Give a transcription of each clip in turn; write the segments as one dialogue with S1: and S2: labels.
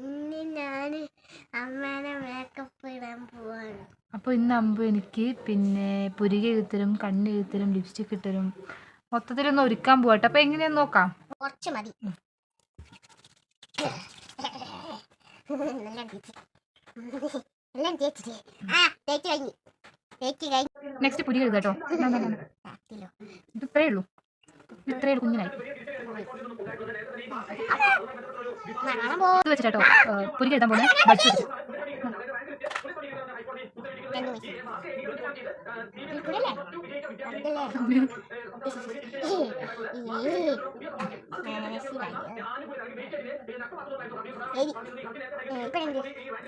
S1: ഇന്ന് ഞാൻ അമ്മേനെ മേക്കപ്പ് ഇടാൻ പോവാണ്.
S2: അപ്പോൾ ഇന്ന് അമ്പു എനിക്ക് പിന്നെ പുരിക എഴുത്തരും കണ്ണ് എഴുത്തരും ലിപ്സ്റ്റിക് ഇട്ടരും മൊത്തത്തിലൊന്ന് ഒരുക്കാൻ പോകട്ടെ അപ്പോൾ എങ്ങനെയാ നോക്കാം?
S1: കുറച്ച് മതി. എല്ലാം തേച്ച് എല്ലാം തേച്ചില്ലേ ആ തേച്ച് കഴിഞ്ഞു. തേച്ച് കഴിഞ്ഞു.
S2: നെക്സ്റ്റ് പുരിക എഴുതാം കേട്ടോ ഇത് ഇത്രയേ ഉള്ളൂ. ഇത്രേ ഇത്രയേ ഉള്ളൂ കുഞ്ഞിനായി. ഇത് വെച്ചിട്ടോ പുരിക എഴുതാൻ പോകുന്നത് ബഡ്സ് വെച്ചിട്ട്?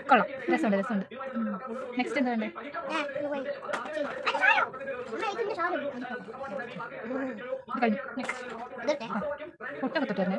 S2: കൊള്ളാം. രസമുണ്ട് രസമുണ്ട്. നെക്സ്റ്റ് എന്താ വേണ്ടേ? കഴിഞ്ഞു. നെക്സ്റ്റ്. പൊട്ടൊക്കെ തൊട്ട് തന്നെ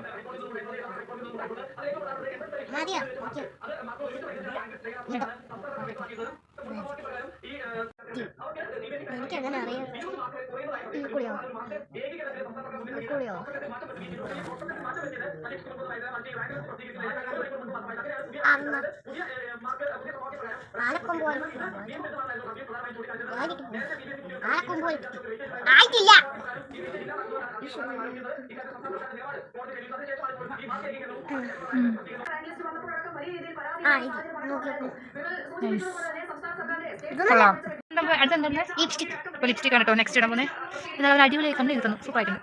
S1: ഇപ്പൊക്കെ മതി. മതിയോ? ഓക്കെ. എനിക്ക് അങ്ങനെ അറിയാം. കുളിയോ കുളിയോ അമ്മ ആനക്കൊമ്പ് പോലെ ആയിട്ടില്ല. ലിപ്സ്റ്റിക്
S2: ലിപ്സ്റ്റിക് ആണ് കേട്ടോ നെക്സ്റ്റ് ഇടാൻ പോകുന്നത് ഇത് അവർ അടിപൊളിയായി കണ്ണ് ഇരുത്തുന്നു സൂപ്പർ ആയിട്ടുണ്ട്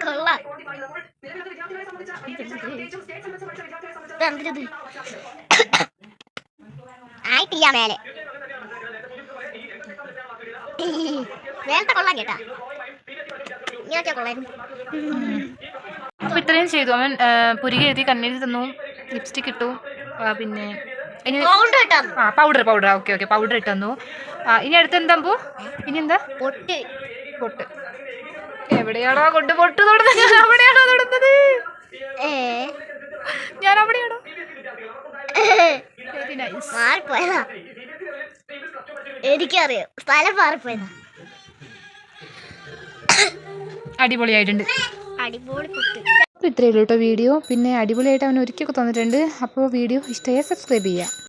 S1: കൊള്ളാം? ആയിട്ടില്ല മേലെ മേലത്തെ കൊള്ളാം കേട്ടാ. ഇങ്ങനത്തെ കൊള്ളായിരുന്നു.
S2: അപ്പോൾ ഇത്രയും ചെയ്തു. അവൻ പുരികെ എഴുതി കണ്ണെഴുതി തന്നു ലിപ്സ്റ്റിക് ഇട്ടു പിന്നെ ഇനി ആ powder powder okay okay powder ഇട്ട് തന്നു. ഇനി അടുത്ത് എന്താ ഇനി എന്താ?
S1: പൊട്ട്.
S2: പൊട്ട്. എവിടെയാണോ കൊണ്ട് പൊട്ട് തൊടുന്നത്? ഞാൻ അവിടെയാണോ തൊടുന്നത്? ഞാൻ അവിടെയാണോ വെരി നൈസ്
S1: മാറിപ്പോയതാ. എനിക്കറിയാം. സ്ഥലം മാറിപ്പോയത്.
S2: അടിപൊളിയായിട്ടുണ്ട്.
S1: അടിപൊളി
S2: അപ്പോൾ ഇത്രയേ ഉള്ളൂ കേട്ടോ വീഡിയോ. പിന്നെ അടിപൊളിയായിട്ട് അവൻ ഒരുക്കിയൊക്കെ തന്നിട്ടുണ്ട്. അപ്പോൾ വീഡിയോ ഇഷ്ടമായി സബ്സ്ക്രൈബ് ചെയ്യുക.